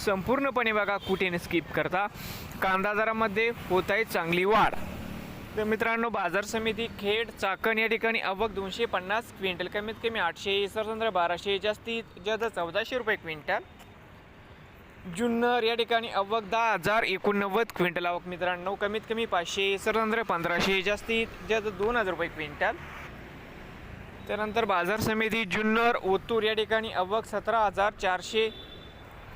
संपूर्णपणे बघा कुठे स्किप करता. कांदा दरामध्ये होत आहे चांगली वाढ. तर मित्रांनो बाजार समिती खेड चाकण या ठिकाणी अवक दोनशे पन्नास क्विंटल. कमीत कमी आठशे सरसंद्र बाराशे जास्तीत जास्त चौदाशे रुपये क्विंटल. जुन्नर या ठिकाणी अवक दहा हजार एकोणनव्वद क्विंटल आवक मित्रांनो. कमीत कमी पाचशे सरसंद्र पंधराशे जास्तीत जास्त दोन हजार रुपये क्विंटल. त्यानंतर बाजार समिती जुन्नर ओतूर या ठिकाणी अवघ सतरा हजार चारशे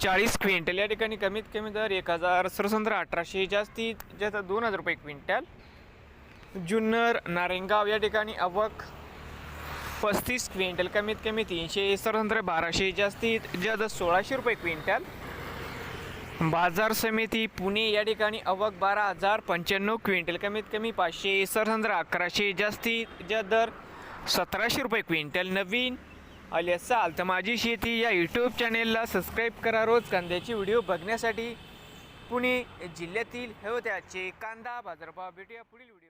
चाळीस क्विंटल या ठिकाणी कमीत कमी दर एक हजार सरसंद्र अठराशे जास्तीत जास्त दोन हजार रुपये क्विंटल. जुन्नर नारेंगाव या ठिकाणी अवक पस्तीस क्विंटल कमीत कमी तीनशे सरसंद्र बाराशे जास्तीत जास्त सोळाशे रुपये क्विंटल. बाजार समिती पुणे या ठिकाणी अवक बारा हजार पंच्याण्णव क्विंटल कमीत कमी पाचशे सरसंद्र अकराशे जास्तीत जास्त दर सतराशे रुपये क्विंटल. नवीन आले असाल तर माझी शेती या यूट्यूब चॅनेलला सबस्क्राईब करा रोज. कांद्याची व्हिडिओ बघण्यासाठी पुणे जिल्ह्यातील हे होते आजचे कांदा बाजारभाव. भेटूया पुढील व्हिडिओ